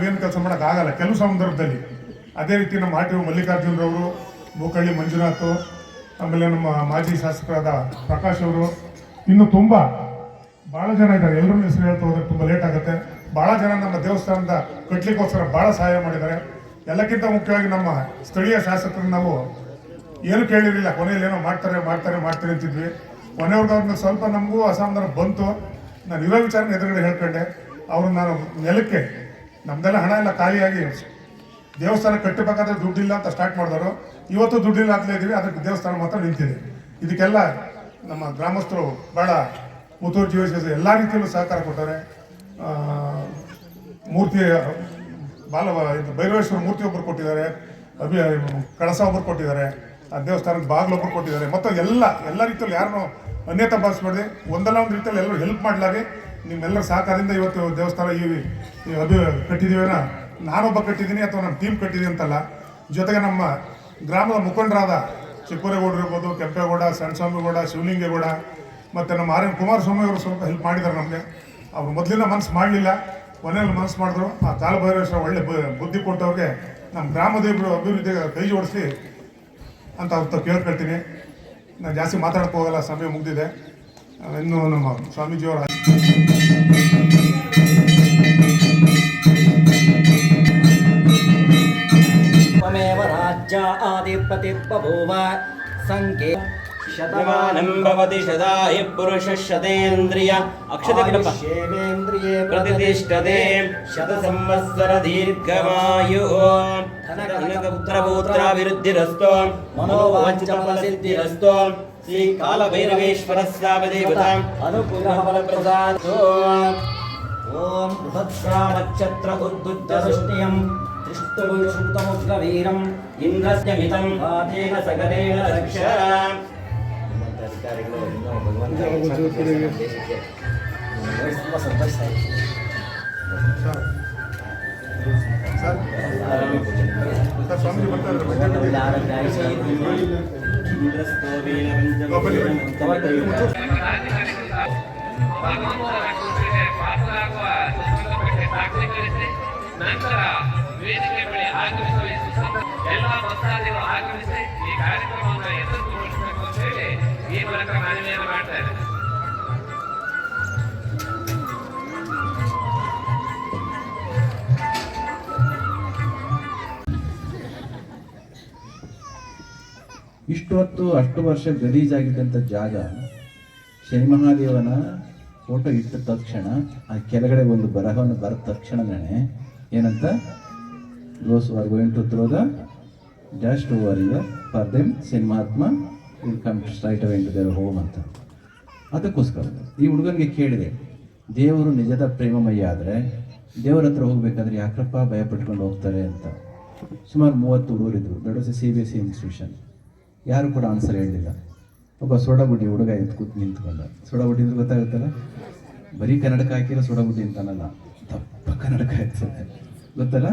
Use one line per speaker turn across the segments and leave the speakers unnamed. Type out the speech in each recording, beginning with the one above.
ನಾವೇನು ಕೆಲಸ ಮಾಡೋಕ್ಕಾಗಲ್ಲ. ಕೆಲವು ಸಂದರ್ಭದಲ್ಲಿ ಅದೇ ರೀತಿ ನಮ್ಮ ಆರ್ ಟಿ ಒ ಮಲ್ಲಿಕಾರ್ಜುನರವರು ಬೋಕಳ್ಳಿ ಮಂಜುನಾಥ್, ಆಮೇಲೆ ನಮ್ಮ ಮಾಜಿ ಶಾಸಕರಾದ ಪ್ರಕಾಶ್ ಅವರು, ಇನ್ನು ತುಂಬ ಭಾಳ ಜನ ಇದ್ದಾರೆ. ಎಲ್ಲರೂ ಹೆಸರು ಹೇಳ್ತಾ ಹೋದ್ರೆ ತುಂಬ ಲೇಟ್ ಆಗುತ್ತೆ. ಭಾಳ ಜನ ನಮ್ಮ ದೇವಸ್ಥಾನದ ಕಟ್ಟಲಿಕ್ಕೋಸ್ಕರ ಭಾಳ ಸಹಾಯ ಮಾಡಿದ್ದಾರೆ. ಎಲ್ಲಕ್ಕಿಂತ ಮುಖ್ಯವಾಗಿ ನಮ್ಮ ಸ್ಥಳೀಯ ಶಾಸಕರು ನಾವು ಏನು ಕೇಳಿರಲಿಲ್ಲ. ಕೊನೆಯಲ್ಲಿ ಏನೋ ಮಾಡ್ತಾರೆ ಮಾಡ್ತಾರೆ ಮಾಡ್ತಾರೆ ಅಂತಿದ್ವಿ. ಕೊನೆಯವ್ರಿಗೆ ಸ್ವಲ್ಪ ನಮಗೂ ಅಸಮಾಧಾನ ಬಂತು. ನಾನು ಇರೋ ವಿಚಾರನ ಎದುರುಗಡೆ ಹೇಳ್ಕೊಂಡೆ. ಅವರು ನಾನು ನೆಲಕ್ಕೆ ನಮ್ದೆಲ್ಲ ಹಣ ಎಲ್ಲ ಖಾಲಿಯಾಗಿ ದೇವಸ್ಥಾನ ಕಟ್ಟಬೇಕಾದ್ರೆ ದುಡ್ಡಿಲ್ಲ ಅಂತ ಸ್ಟಾರ್ಟ್ ಮಾಡಿದವರು, ಇವತ್ತು ದುಡ್ಡಿಲ್ಲ ಅಂತಲೇ ಇದ್ದೀವಿ, ಅದಕ್ಕೆ ದೇವಸ್ಥಾನ ಮಾತ್ರ ನಿಂತಿದೆ. ಇದಕ್ಕೆಲ್ಲ ನಮ್ಮ ಗ್ರಾಮಸ್ಥರು ಭಾಳ ಮುತುವರ್ಜಿ ವಹಿಸಿ ಎಲ್ಲ ರೀತಿಯಲ್ಲೂ ಸಹಕಾರ ಕೊಡ್ತಾರೆ. ಮೂರ್ತಿ ಬಾಲ ಇದು ಭೈರವೇಶ್ವರ ಮೂರ್ತಿ ಒಬ್ಬರು ಕೊಟ್ಟಿದ್ದಾರೆ, ಅಭಿ, ಕಳಸ ಒಬ್ಬರು ಕೊಟ್ಟಿದ್ದಾರೆ, ಆ ದೇವಸ್ಥಾನದ ಬಾಗಿಲು ಒಬ್ಬರು ಕೊಟ್ಟಿದ್ದಾರೆ. ಮತ್ತು ಎಲ್ಲ ಎಲ್ಲ ರೀತಿಯಲ್ಲಿ ಯಾರನ್ನೂ ಅನ್ಯತಾ ಭಾವಿಸ್ಬಾರ್ದು, ಒಂದಲ್ಲ ಒಂದು ರೀತಿಯಲ್ಲಿ ಎಲ್ಲರೂ ಹೆಲ್ಪ್ ಮಾಡಲಾಗಿ ನಿಮ್ಮೆಲ್ಲರ ಸಹಕಾರದಿಂದ ಇವತ್ತು ದೇವಸ್ಥಾನ ಈ ಅದು ಕಟ್ಟಿದ್ದೀವೇನ? ನಾನೊಬ್ಬ ಕಟ್ಟಿದ್ದೀನಿ ಅಥವಾ ನಮ್ಮ ಟೀಮ್ ಕಟ್ಟಿದ್ದೀನಿ ಅಂತಲ್ಲ. ಜೊತೆಗೆ ನಮ್ಮ ಗ್ರಾಮದ ಮುಖಂಡರಾದ ಚಿಕ್ಕೂರೇಗೌಡರು ಇರ್ಬೋದು, ಕೆಂಪೇಗೌಡ, ಸಣ್ಣಸ್ವಾಮಿಗೌಡ, ಶಿವಲಿಂಗೇಗೌಡ, ಮತ್ತು ನಮ್ಮ ಆರ್ ಎನ್ ಕುಮಾರಸ್ವಾಮಿ ಅವರು ಸ್ವಲ್ಪ ಹೆಲ್ಪ್ ಮಾಡಿದ್ದಾರೆ ನಮಗೆ. ಅವ್ರು ಮೊದಲಿನ ಮನಸ್ಸು ಮಾಡಲಿಲ್ಲ. ಕೊನೆಯಲ್ಲಿ ಮನಸ್ಸು ಮಾಡಿದ್ರು. ಆ ಕಾಲಭೈರೇಶ್ವರ ಒಳ್ಳೆ ಬುದ್ಧಿ ಕೊಟ್ಟವ್ರಿಗೆ ನಮ್ಮ ಗ್ರಾಮದ ಇಬ್ಬರು ಅಭಿವೃದ್ಧಿಗೆ ಕೈ ಜೋಡಿಸಿ ಅಂತ ಅವ್ರ ಕೇಳ್ಕೊಳ್ತೀನಿ. ನಾನು ಜಾಸ್ತಿ ಮಾತಾಡಕ್ಕೆ ಹೋಗಲ್ಲ, ಸಮಯ ಮುಗಿದಿದೆ. ಇನ್ನು ನಮ್ಮ ಸ್ವಾಮೀಜಿಯವರ
त्वमेव राज्या आदिपतिर्बभूव
శతమానం భవతి
శదా
हि पुरुषः शतेन्द्रिय अक्षतकिडपेन्द्रिये प्रतिष्ठते शतसंवत्सरदीर्घमायुः धनकनकपुत्रपुत्राभिवृद्धिरस्तो मनोवाञ्छफलसिद्धिरस्तो श्रीकालभैरवेश्वरस्यापदेवताम्
अनुग्रहफलप्रदातो ॐ बृहत्सानक्षत्र उद्बुद्धसृष्टियम् तिष्ठुभुषुतमुग्रवीरम् इन्द्रस्य हितम् पादेन सकलेन रक्ष
ಸರ್ ಸರ್ ಸ್ವಾಮೀಜಿ ಬರ್ತಾ
ನಂತರ ವೇದಿಕೆ ಮೇಲೆ ಆಗಮಿಸಿ ಎಲ್ಲ ಭಕ್ತಾದಿಗಳು ಆಗಮಿಸಿ ಈ ಕಾರ್ಯಕ್ರಮವನ್ನು ಯಶಸ್ವಿಗೊಳಿಸಬೇಕು ಅಂತ ಹೇಳಿ ಈ ಮೂಲಕ ಮಾಡ್ತಾ
ಇಷ್ಟು ಹೊತ್ತು ಅಷ್ಟು ವರ್ಷ ಗಲೀಜಾಗಿದ್ದಂಥ ಜಾಗ ಶನಿ ಮಹಾದೇವನ ಫೋಟೋ ಇಟ್ಟ ತಕ್ಷಣ ಆ ಕೆಳಗಡೆ ಒಂದು ಬರಹವನ್ನು ಬರೆದ ತಕ್ಷಣನೇ ಏನಂತ? Those are going to throw just over for them ಸಿನಿಮಾತ್ಮ come straight away into their home ಅಂತ. ಅದಕ್ಕೋಸ್ಕರ ಈ ಹುಡುಗನಿಗೆ ಕೇಳಿದೆ, ದೇವರು ನಿಜದ ಪ್ರೇಮಮಯ ಆದರೆ ದೇವರ ಹತ್ರ ಹೋಗ್ಬೇಕಾದ್ರೆ ಯಾಕ್ರಪ್ಪ ಭಯ ಪಟ್ಕೊಂಡು ಹೋಗ್ತಾರೆ ಅಂತ. ಸುಮಾರು ಮೂವತ್ತು ಹುಡುಗರಿದ್ದರು that was A C B S C institution. ಯಾರು ಕೂಡ ಆನ್ಸರ್ ಹೇಳಲಿಲ್ಲ. ಒಬ್ಬ ಸೋಡಗುಡ್ಡಿ ಹುಡುಗ ಎದ್ದು ಕೂತ್ ನಿಂತ್ಕೊಂಡ. ಸೋಡಗುಡ್ಡಿ ಅಂದ್ರೆ ಗೊತ್ತಾಗುತ್ತಲ್ಲ? ಬರೀ ಕನ್ನಡಕ ಹಾಕಿರೋ ಅಂತ ಅಂತಾನಲ್ಲ. ದಪ್ಪ ಕನ್ನಡಕ ಹಾಕ್ತದೆ ಗೊತ್ತಲ್ಲ?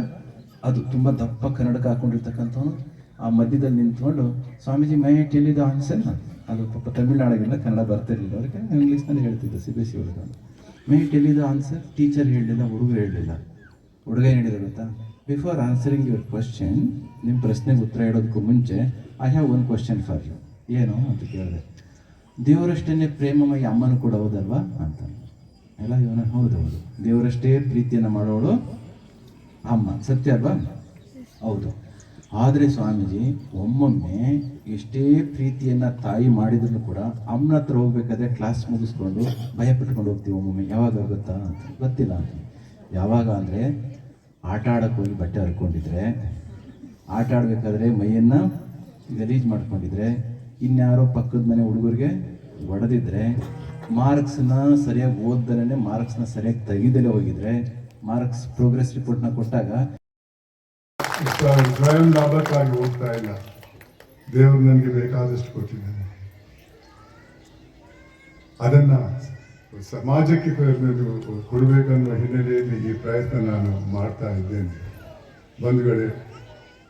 ಅದು ತುಂಬ ದಪ್ಪ ಕನ್ನಡಕ ಹಾಕೊಂಡಿರ್ತಕ್ಕಂಥವನು. ಆ ಮಧ್ಯದಲ್ಲಿ ನಿಂತ್ಕೊಂಡು ಸ್ವಾಮೀಜಿ ಮೈ ಟೆಲಿದ ಆನ್ಸರ್ ಅದು ಪಾಪ ತಮಿಳ್ನಾಡಿಗೆಲ್ಲ ಕನ್ನಡ ಬರ್ತಿರ್ಲಿಲ್ಲ. ಅವ್ರಿಗೆ ಇಂಗ್ಲೀಷ್ನಲ್ಲಿ ಹೇಳ್ತಿದ್ದೆ ಸಿ ಬಿ ಎಸ್ ಸಿ ಹುಡುಗ ಮೈ ಟೆಲಿದ ಆನ್ಸರ್ ಟೀಚರ್ ಹೇಳಲಿಲ್ಲ ಹುಡುಗರು ಹೇಳಲಿಲ್ಲ ಹುಡುಗ ಏನು ಹೇಳಿದೆ ಗೊತ್ತಾ? ಬಿಫೋರ್ ಆನ್ಸರಿಂಗ್ ಯುವರ್ ಕ್ವಶನ್ ನಿಮ್ಮ ಪ್ರಶ್ನೆಗೆ ಉತ್ತರ ಹೇಳೋದಕ್ಕೂ ಮುಂಚೆ I have one question for you ಏನು ಅಂತ ಕೇಳಿದೆ. ದೇವರಷ್ಟೇ ಪ್ರೇಮಮಯ ಅಮ್ಮನ ಕೂಡ ಹೌದಲ್ವಾ ಅಂತ. ಎಲ್ಲ ಇವನ ಹೌದು ಹೌದು. ದೇವರಷ್ಟೇ ಪ್ರೀತಿಯನ್ನು ಮಾಡೋಳು ಅಮ್ಮ. ಸತ್ಯ ಅಲ್ವಾ? ಹೌದು. ಆದರೆ ಸ್ವಾಮೀಜಿ, ಒಮ್ಮೊಮ್ಮೆ ಎಷ್ಟೇ ಪ್ರೀತಿಯನ್ನು ತಾಯಿ ಮಾಡಿದ್ರು ಕೂಡ ಅಮ್ಮನ ಹತ್ರ ಹೋಗ್ಬೇಕಾದ್ರೆ ಕ್ಲಾಸ್ ಮುಗಿಸ್ಕೊಂಡು ಭಯ ಪಟ್ಕೊಂಡು ಹೋಗ್ತೀವಿ ಒಮ್ಮೊಮ್ಮೆ. ಯಾವಾಗ ಆಗುತ್ತಾ ಅಂತ. ಗೊತ್ತಿಲ್ಲ ಅಂತ. ಯಾವಾಗ ಅಂದರೆ ಆಟ ಆಡೋಕ್ಕೋಗಿ ಬಟ್ಟೆ ಹರ್ಕೊಂಡಿದ್ರೆ, ಆಟ ಆಡಬೇಕಾದ್ರೆ ಮೈಯನ್ನು ಗಲೀಜ್ ಮಾಡ್ಕೊಂಡಿದ್ರೆ, ಇನ್ಯಾರೋ ಪಕ್ಕದ ಮನೆ ಹುಡುಗರಿಗೆ ಒಡೆದಿದ್ರೆ ಮಾರ್ಕ್ಸನ್ನ ಸರಿಯಾಗಿ ಓದ್ದಲೇ ಮಾರ್ಕ್ಸ್ನ ಸರಿಯಾಗಿ ತೆಗೆದಲೇ ಹೋಗಿದ್ರೆ, ಮಾರ್ಕ್ಸ್ ಪ್ರೋಗ್ರೆಸ್ ರಿಪೋರ್ಟ್ನ ಕೊಟ್ಟಾಗ
ಸ್ವಯಂ ಲಾಭಕ್ಕಾಗಿ ಹೋಗ್ತಾ ಇಲ್ಲ. ದೇವರು ನನಗೆ ಬೇಕಾದಷ್ಟು ಕೊಟ್ಟಿದ್ದಾನೆ. ಅದನ್ನ ಸಮಾಜಕ್ಕೆ ಕೊ- ಕೊಡಬೇಕನ್ನುವ ಹಿನ್ನೆಲೆಯಲ್ಲಿ ಈ ಪ್ರಯತ್ನ ನಾನು ಮಾಡ್ತಾ ಇದ್ದೇನೆ. ಬಂಧುಗಳೇ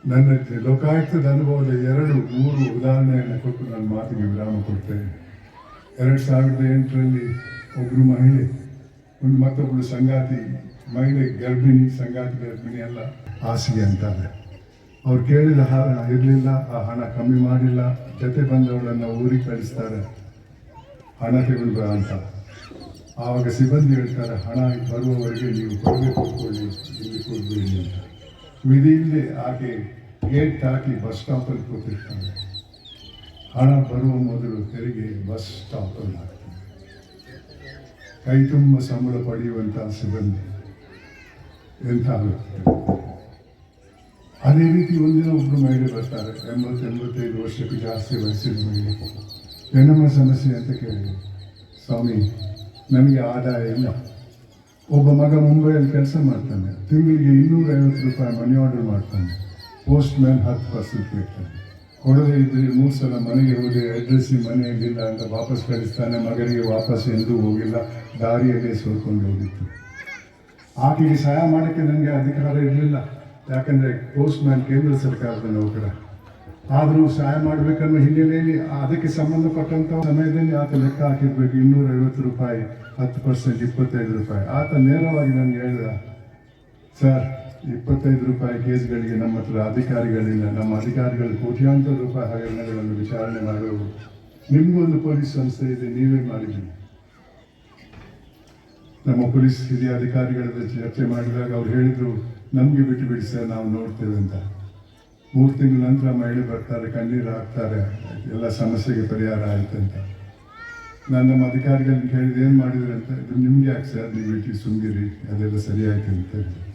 ನನ್ನ ಲೋಕಾಯುಕ್ತದ ಅನುಭವದ ಎರಡು, ಮೂರು ಉದಾಹರಣೆಯನ್ನು ಕೊಟ್ಟು ನನ್ನ ಮಾತಿಗೆ ವಿರಾಮ ಕೊಡ್ತೇನೆ. ಎರಡು ಸಾವಿರದ ಎಂಟರಲ್ಲಿ ಒಬ್ಬರು ಮಹಿಳೆ, ಒಂದು ಮತ್ತೊಬ್ಬರು ಸಂಗಾತಿ
ಮಹಿಳೆ ಗರ್ಭಿಣಿ, ಸಂಗಾತಿ ಗರ್ಭಿಣಿ ಎಲ್ಲ ಹಾಸಿಗೆ ಅಂತಾರೆ. ಅವ್ರು ಕೇಳಿದ ಹಣ ಇರಲಿಲ್ಲ, ಆ ಹಣ ಕಮ್ಮಿ ಮಾಡಿಲ್ಲ, ಜೊತೆ ಬಂದವರನ್ನ ಊರಿಗೆ ಕಳಿಸ್ತಾರೆ. ಹಣ ತಗೊಂಡು ಬಾ ಅಂತ. ಆವಾಗ ಸಿಬ್ಬಂದಿ ಹೇಳ್ತಾರೆ, ಹಣ ಬರುವವರೆಗೆ ನೀವು ಕೊಡಬೇಕು ಕೂತ್ಕೊಳ್ಳಿ, ಇಲ್ಲಿ ಕೊಡಬೇಡಿ ಅಂತ. ವಿಧಿ ಇಲ್ಲದೆ ಆಕೆ ಗೇಟ್ ಹಾಕಿ ಬಸ್ ಸ್ಟಾಪಲ್ಲಿ ಕೂತಿರ್ತಾರೆ ಹಣ ಬರುವ ಮೊದಲು ತೆರಿಗೆ ಬಸ್ ಸ್ಟಾಪಲ್ಲಿ ಹಾಕ್ತಾರೆ ಕೈ ತುಂಬ ಸಂಬಳ ಪಡೆಯುವಂಥ ಸಿಬ್ಬಂದಿ. ಎಂಥ. ಅದೇ ರೀತಿ ಒಂದಿನ ಒಬ್ಬರು ಮಹಿಳೆ ಬರ್ತಾರೆ, ಎಂಬತ್ತು, ಎಂಬತ್ತೈದು ವರ್ಷಕ್ಕೆ ಜಾಸ್ತಿ ವಯಸ್ಸಿನ ಮಹಿಳೆ. ಏನಮ್ಮ ಸಮಸ್ಯೆ ಅಂತ ಕೇಳಿದೆ. ಸ್ವಾಮಿ ನನಗೆ ಆದಾಯ ಇಲ್ಲ. ಒಬ್ಬ ಮಗ ಮುಂಬೈಯಲ್ಲಿ ಕೆಲಸ ಮಾಡ್ತಾನೆ. ತಿಂಗಳಿಗೆ ಇನ್ನೂರೈವತ್ತು ರೂಪಾಯಿ ಮನಿ ಆರ್ಡರ್ ಮಾಡ್ತಾನೆ. ಪೋಸ್ಟ್ ಮ್ಯಾನ್ ಹತ್ತು ಪರ್ಸೆಂಟ್ ಕೇಳ್ತಾನೆ. ಕೊಡದೇ ಇದ್ದರೆ ಮೂರು ಸಲ ಮನೆಗೆ ಹೋಗಿ ಅಡ್ರೆಸ್ಸಿ ಮನೆಯಲ್ಲಿಲ್ಲ ಅಂತ ವಾಪಸ್ ಕಳಿಸ್ತಾನೆ. ಮಗನಿಗೆ ವಾಪಸ್ ಎಂದೂ ಹೋಗಿಲ್ಲ. ದಾರಿಯಲ್ಲೇ ಸೋಲ್ಕೊಂಡು ಹೋಗಿತ್ತು. ಆಕೆಗೆ ಸಹಾಯ ಮಾಡೋಕ್ಕೆ ನನಗೆ ಅಧಿಕಾರ ಇರಲಿಲ್ಲ. ಯಾಕಂದರೆ ಪೋಸ್ಟ್ ಮ್ಯಾನ್ ಕೇಂದ್ರ ಸರ್ಕಾರದ ನೌಕರ. ಆದರೂ ಸಹಾಯ ಮಾಡಬೇಕನ್ನೋ ಹಿನ್ನೆಲೆಯಲ್ಲಿ ಅದಕ್ಕೆ ಸಂಬಂಧಪಟ್ಟಂಥ ಸಮಯದಲ್ಲಿ ಆತ ಲೆಕ್ಕ ಹಾಕಿರ್ಬೇಕು. ಇನ್ನೂರೈವತ್ತು ರೂಪಾಯಿ, ಹತ್ತು ಪರ್ಸೆಂಟ್, ಇಪ್ಪತ್ತೈದು ರೂಪಾಯಿ. ಆತ ನೇರವಾಗಿ ನನಗೆ ಹೇಳಿದ, ಸರ್, ಇಪ್ಪತ್ತೈದು ರೂಪಾಯಿ ಕೇಸ್ಗಳಿಗೆ ನಮ್ಮ ಹತ್ರ ಅಧಿಕಾರಿಗಳಿಲ್ಲ. ನಮ್ಮ ಅಧಿಕಾರಿಗಳು ಕೋಟ್ಯಾಂತರ ರೂಪಾಯಿ ಹಗರಣಗಳನ್ನು ವಿಚಾರಣೆ ಮಾಡಬೇಕು. ನಿಮಗೊಂದು ಪೊಲೀಸ್ ಸಂಸ್ಥೆ ಇದೆ, ನೀವೇ ಮಾಡಿದ್ದೀವಿ ನಮ್ಮ ಪೊಲೀಸ್ ಹಿರಿಯ ಅಧಿಕಾರಿಗಳ ಚರ್ಚೆ ಮಾಡಿದಾಗ ಅವ್ರು ಹೇಳಿದರು, ನಮಗೆ ಬಿಟ್ಟು ಬಿಡಿ ಸರ್, ನಾವು ನೋಡ್ತೇವೆ ಅಂತ. ಮೂರು ತಿಂಗಳ ನಂತರ ಮಹಿಳೆ ಬರ್ತಾರೆ, ಕಣ್ಣೀರು ಹಾಕ್ತಾರೆ, ಎಲ್ಲ ಸಮಸ್ಯೆಗೆ ಪರಿಹಾರ ಆಯ್ತು ಅಂತ. ನಾನು ನಮ್ಮ ಅಧಿಕಾರಿಗಳನ್ನ ಕೇಳಿದ, ಏನು ಮಾಡಿದ್ರೆ ಅಂತ? ಇದು ನಿಮ್ಗೆ ಯಾಕೆ ಸರ್? ನೀವು ಬಿಟ್ಟು ಸುಮ್ಗಿರಿ ಅದೆಲ್ಲ ಸರಿ ಅಂತ ಹೇಳಿದ್ರು.